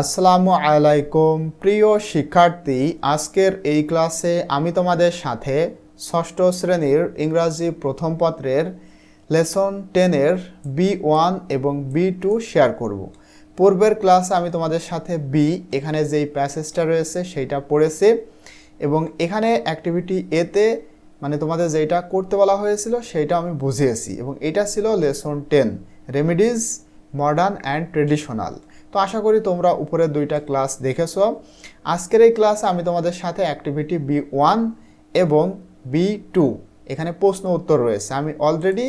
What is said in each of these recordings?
আসসালামু আলাইকুম। প্রিয় শিক্ষার্থী, আজকের এই ক্লাসে আমি তোমাদের সাথে ষষ্ঠ শ্রেণির ইংরাজি প্রথম পত্রের লেসন টেনের বি ওয়ান এবং বি টু শেয়ার করব। পূর্বের ক্লাসে আমি তোমাদের সাথে বি, এখানে যেই প্যাসেজটা রয়েছে সেইটা পড়েছি এবং এখানে অ্যাক্টিভিটি এতে মানে তোমাদের যেটা করতে বলা হয়েছিল সেইটা আমি বুঝিয়েছি এবং এটা ছিল lesson ten, remedies, modern and traditional. তো আশা করি তোমরা উপরের দুইটা ক্লাস দেখেছ। আজকের এই ক্লাসে আমি তোমাদের সাথে অ্যাক্টিভিটি বি ওয়ান এবং বি টু এখানে প্রশ্ন উত্তর রয়েছে। আমি অলরেডি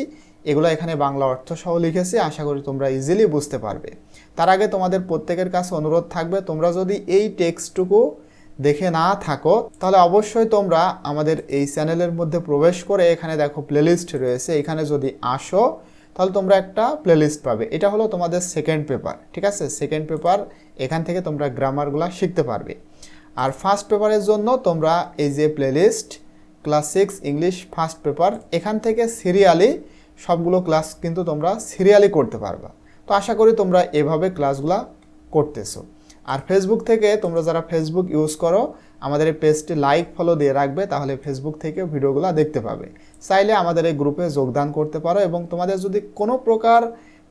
এগুলো এখানে বাংলা অর্থ সহ লিখেছি, আশা করি তোমরা ইজিলি বুঝতে পারবে। তার আগে তোমাদের প্রত্যেকের কাছে অনুরোধ থাকবে, তোমরা যদি এই টেক্সটটুকু দেখে না থাকো, তাহলে অবশ্যই তোমরা আমাদের এই চ্যানেলের মধ্যে প্রবেশ করে এখানে দেখো প্লেলিস্ট রয়েছে। এখানে যদি আসো তাহলে তোমরা একটা প্লেলিস্ট পাবে। এটা হলো তোমাদের সেকেন্ড পেপার ঠিক আছে? সেকেন্ড পেপার এখান থেকে তোমরা গ্রামারগুলো শিখতে পারবে। আর ফার্স্ট পেপারের জন্য তোমরা এই যে playlist class six English first paper এখান থেকে সিরিয়ালি সবগুলো ক্লাস কিন্তু তোমরা সিরিয়ালি করতে পারবা। তো আশা করি তোমরা এভাবে ক্লাসগুলো করতেছো। আর ফেসবুক থেকে তোমরা যারা ফেসবুক ইউজ করো আমাদের এই পেজটি লাইক ফলো দিয়ে রাখবে, তাহলে ফেসবুক থেকে ভিডিওগুলো দেখতে পাবে। চাইলে আমাদের এই গ্রুপে যোগদান করতে পারো এবং তোমাদের যদি কোনো প্রকার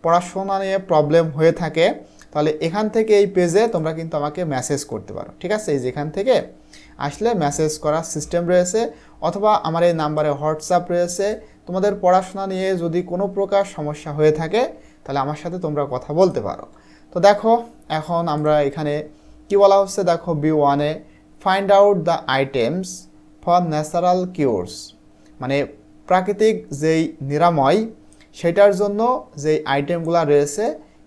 পড়াশোনা নিয়ে প্রবলেম হয়ে থাকে, তাহলে এখান থেকে এই পেজে তোমরা কিন্তু আমাকে মেসেজ করতে পারো। ঠিক আছে? এই যেখান থেকে আসলে মেসেজ করার সিস্টেম রয়েছে, অথবা আমার এই নাম্বারে হোয়াটসঅ্যাপ রয়েছে। তোমাদের পড়াশোনা নিয়ে যদি কোনো প্রকার সমস্যা হয়ে থাকে, তাহলে আমার সাথে তোমরা কথা বলতে পারো। তো দেখো, এখন আমরা এখানে কি বলা হচ্ছে? দেখো বি ওয়ানে find out the items for natural cures মানে প্রাকৃতিক যেই নিরাময়, সেটার জন্য যেই আইটেমগুলো রয়েছে,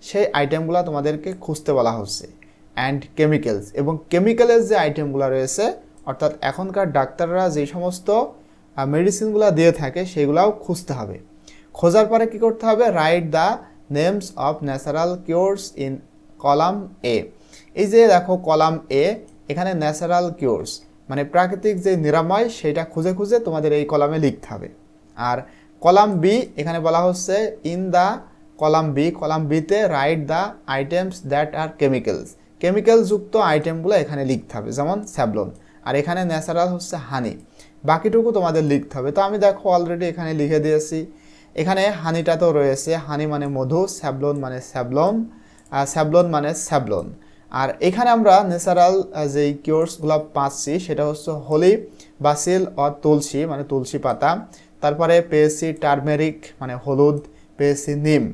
সেই আইটেমগুলো তোমাদেরকে খুঁজতে বলা হচ্ছে। অ্যান্ড কেমিক্যালস এবং কেমিক্যালের যে আইটেমগুলো রয়েছে, অর্থাৎ এখনকার ডাক্তাররা যে সমস্ত মেডিসিনগুলো দিয়ে থাকে, সেগুলাও খুঁজতে হবে। খোঁজার পরে কি করতে হবে? Write the names of natural cures in column A এই যে দেখো কলাম এ এখানে ন্যাচারাল কিওরস মানে প্রাকৃতিক যে নিরাময়, সেটা খুঁজে খুঁজে তোমাদের এই কলামে লিখতে হবে। আর কলাম বি এখানে বলা হচ্ছে in the column B column বিতে write the items that are chemicals chemical যুক্ত আইটেমগুলো এখানে লিখতে হবে, যেমন স্যাবলন। আর এখানে ন্যাচারাল হচ্ছে হানি বাকিটুকু তোমাদের লিখতে হবে। তো আমি দেখো অলরেডি এখানে লিখে দিয়েছি। এখানে হানিটা তো রয়েছে। হানি মানে মধু, স্যাবলন মানে স্যাবলন, আর স্যাবলন মানে স্যাবলন। আর এখানে আমরা ন্যাচারাল যেই কিওর্সগুলো পাচ্ছি, সেটা হচ্ছে হলি বাসিল ও তুলসী মানে তুলসী পাতা। তারপরে পেয়েছি টার্মেরিক মানে হলুদ, পেয়েছি নিম,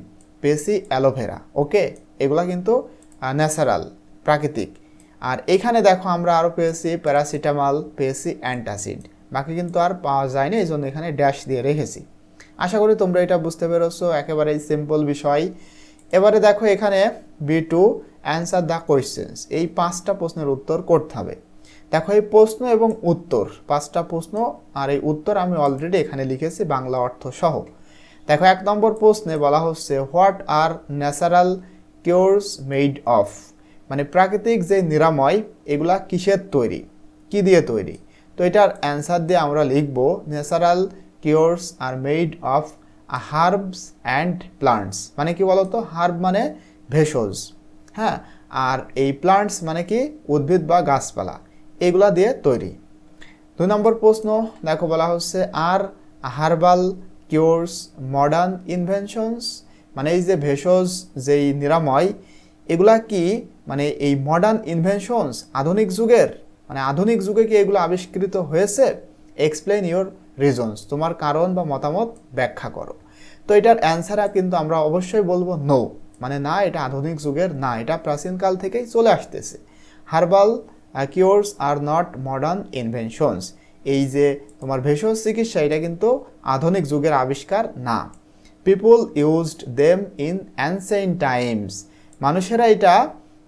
পেয়েছি অ্যালোভেরা, ওকে? এগুলা কিন্তু ন্যাচারাল, প্রাকৃতিক। আর এখানে দেখো আমরা আরও পেয়েছি প্যারাসিটামল, পেয়েছি অ্যান্টাসিড। বাকি কিন্তু আর পাওয়া যায়নি, এই জন্য এখানে ড্যাশ দিয়ে রেখেছি। আশা করি তোমরা এটা বুঝতে পেরেছ, একেবারেই সিম্পল বিষয়। এবারে দেখো এখানে B two answer the questions এই পাঁচটা প্রশ্নের উত্তর করতে হবে। দেখো, এই প্রশ্ন এবং উত্তর, পাঁচটা প্রশ্ন আর এই উত্তর আমি অলরেডি এখানে লিখেছি বাংলা অর্থ সহ দেখো, এক নম্বর প্রশ্নে বলা হচ্ছে what are natural cures made of মানে প্রাকৃতিক যে নিরাময়, এগুলা কিসের তৈরি? কি দিয়ে তৈরি? তো এটার অ্যান্সার দিয়ে আমরা লিখব natural cures are made of herbs and plants মানে কি বলতো? হার্ব মানে ভেষজ। হ্যাঁ আর এই প্লান্টস মানে কি? উদ্ভিদ বা গাছপালা। এগুলা দিয়ে তৈরি। দুই নম্বর প্রশ্ন, দেখো বলা হচ্ছে, আর হার্বাল কিওরস মডার্ন ইনভেনশনস মানে এই যে ভেষজ, যেই নিরাময়, এগুলা কি মানে এই মডার্ন ইনভেনশনস আধুনিক যুগের? মানে আধুনিক যুগে কি এগুলো আবিষ্কৃত হয়েছে? এক্সপ্লেন ইউর রিজনস তোমার কারণ বা মতামত ব্যাখ্যা করো। তো এটার অ্যান্সার কিন্তু আমরা অবশ্যই বলব নো মানে না, এটা আধুনিক যুগের না, এটা প্রাচীনকাল থেকেই চলে আসতেছে। Herbal cures are not modern inventions. এই যে তোমার ভেষজ চিকিৎসা, এটা কিন্তু আধুনিক যুগের আবিষ্কার না। People used them in ancient times. মানুষেরা এটা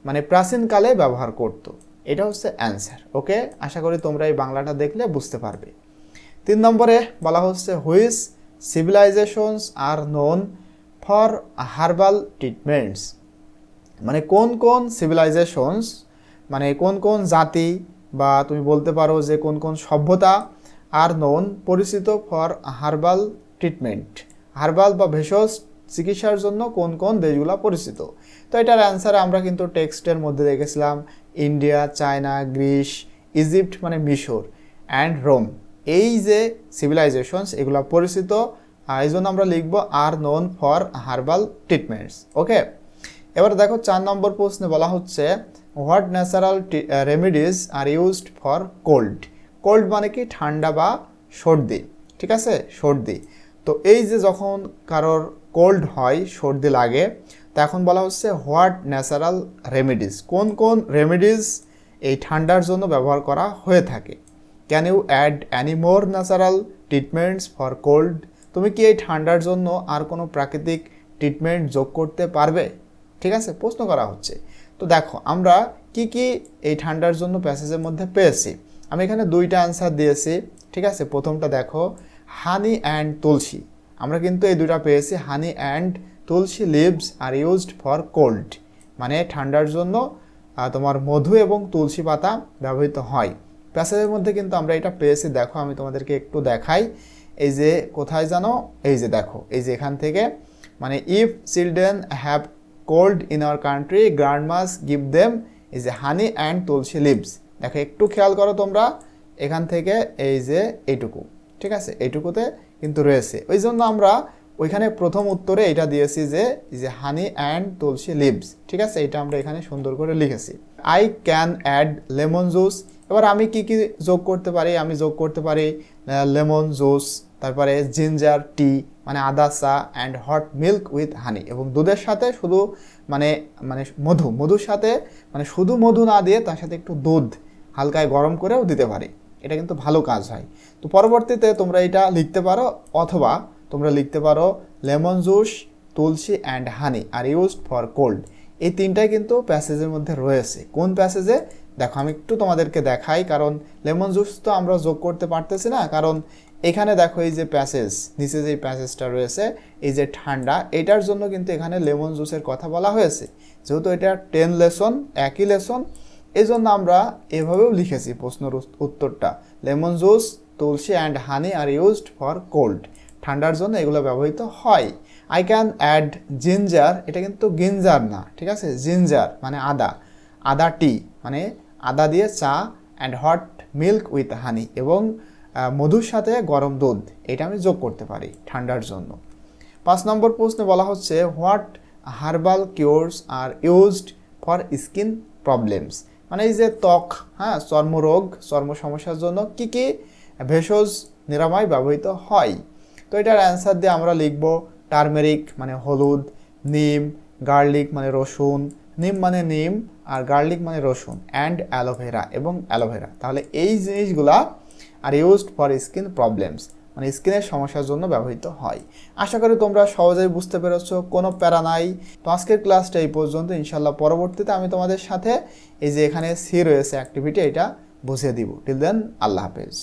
মানে প্রাচীনকালে ব্যবহার করত। এটা হচ্ছে অ্যান্সার, ওকে? আশা করি তোমরা এই বাংলাটা দেখলে বুঝতে পারবে। তিন নম্বরে বলা হচ্ছে which civilizations are known for herbal treatments মানে কোন কোন সিভিলাইজেশনস মানে কোন কোন জাতি বা তুমি বলতে পারো যে কোন কোন সভ্যতা আর নোন পরিচিত ফর হার্বাল ট্রিটমেন্ট হার্বাল বা ভেষজ চিকিৎসার জন্য কোন কোন দেশগুলো পরিচিত? তো এটার অ্যান্সার আমরা কিন্তু টেক্সটের মধ্যে দেখেছিলাম ইন্ডিয়া চায়না গ্রিস ইজিপ্ট মানে মিশর অ্যান্ড রোম এই যে সিভিলাইজেশনস এগুলো পরিচিত এই জন্য আমরা লিখব are known for herbal treatments okay এবার দেখো চার নম্বর প্রশ্নে বলা হচ্ছে what natural remedies are used for cold cold মানে কি? ঠান্ডা বা সর্দি, ঠিক আছে? সর্দি। তো এই যে যখন কারোর কোল্ড হয়, সর্দি লাগে, তো এখন বলা হচ্ছে হোয়াট ন্যাচারাল রেমিডিজ কোন কোন রেমিডিজ এই ঠান্ডার জন্য ব্যবহার করা হয়ে থাকে? Can you add any more natural treatments for cold তুমি কি এই ঠান্ডার জন্য আর কোনো প্রাকৃতিক ট্রিটমেন্ট যোগ করতে পারবে? ঠিক আছে, প্রশ্ন করা হচ্ছে। তো দেখো, আমরা কি কি এই ঠান্ডার জন্য প্যাসেজের মধ্যে পেয়েছি? আমি এখানে দুইটা অ্যান্সার দিয়েছি, ঠিক আছে? প্রথমটা দেখো হানি অ্যান্ড তুলসী। আমরা কিন্তু এই দুইটা পেয়েছি honey and tulsi leaves are used for cold মানে ঠান্ডার জন্য তোমার মধু এবং তুলসী পাতা ব্যবহৃত হয়। প্যাসেজের মধ্যে কিন্তু আমরা এটা পেয়েছি। দেখো, আমি তোমাদেরকে একটু দেখাই। এই যে কোথায় জানো? এই যে দেখো, এই যে এখান থেকে মানে if children have cold in our country grandmas give them এই যে হানি অ্যান্ড তুলসী লিভস দেখো, একটু খেয়াল করো তোমরা, এখান থেকে এই যে এইটুকু, ঠিক আছে? এইটুকুতে কিন্তু রয়েছে। ওই জন্য আমরা ওইখানে প্রথম উত্তরে এটা দিয়েছি যে যে হানি অ্যান্ড তুলসী লিভস ঠিক আছে? এটা আমরা এখানে সুন্দর করে লিখেছি। I can add lemon juice এবার আমি কি কি যোগ করতে পারি? আমি যোগ করতে পারি লেমন জুস তারপরে জিঞ্জার টি মানে আদা, চা and hot milk with honey এবং দুধের সাথে শুধু মানে মানে মধু, মধুর সাথে মানে শুধু মধু না দিয়ে তার সাথে একটু দুধ হালকায় গরম করেও দিতে পারি। এটা কিন্তু ভালো কাজ হয়। তো পরবর্তীতে তোমরা এটা লিখতে পারো অথবা তোমরা লিখতে পারো lemon juice, tulsi and honey are used for cold এই তিনটাই কিন্তু প্যাসেজের মধ্যে রয়েছে। কোন প্যাসেজে দেখো, আমি একটু তোমাদেরকে দেখাই, কারণ লেমন জুস তো আমরা যোগ করতে পারতেছি না, কারণ এখানে দেখো এই যে প্যাসেজ, নিচে যে প্যাসেজটা রয়েছে, এই যে ঠান্ডা, এটার জন্য কিন্তু এখানে লেমন জুসের কথা বলা হয়েছে। যেহেতু এটা টেন লেসন, একই লেসন এই জন্য আমরা এভাবেও লিখেছি প্রশ্নের উত্তরটা। Lemon juice, tulsi and honey are used for cold ঠান্ডার জন্য এগুলো ব্যবহৃত হয়। আই ক্যান অ্যাড জিঞ্জার এটা কিন্তু গিঞ্জার না, ঠিক আছে? জিঞ্জার মানে আদা। আদা টি মানে আদা দিয়ে চা and hot milk with honey এবং মধুর সাথে গরম দুধ, এটা আমি যোগ করতে পারি ঠান্ডার জন্য। পাঁচ নম্বর প্রশ্নে বলা হচ্ছে what herbal cures are used for skin problems মানে এই যে ত্বক হ্যাঁ চর্মরোগ চর্ম সমস্যার জন্য কি কি ভেষজ নিরাময় ব্যবহৃত হয়? তো এটার অ্যান্সার দিয়ে আমরা লিখব টার্মেরিক মানে হলুদ, নিম গার্লিক মানে রসুন নিম মানে নিম আর গার্লিক মানে রসুন অ্যান্ড অ্যালোভেরা এবং অ্যালোভেরা তাহলে এই জিনিসগুলা are used for skin problems মানে স্কিনের সমস্যার জন্য ব্যবহৃত হয়। আশা করি তোমরা সহজেই বুঝতে পেরেছ, কোনো প্যারা নাই। তো আজকের ক্লাসটা এই পর্যন্ত ইনশাল্লাহ পরবর্তীতে আমি তোমাদের সাথে এই যে এখানে সি রয়েছে অ্যাক্টিভিটি এটা বুঝিয়ে দিব। টিল দেন আল্লাহ হাফেজ।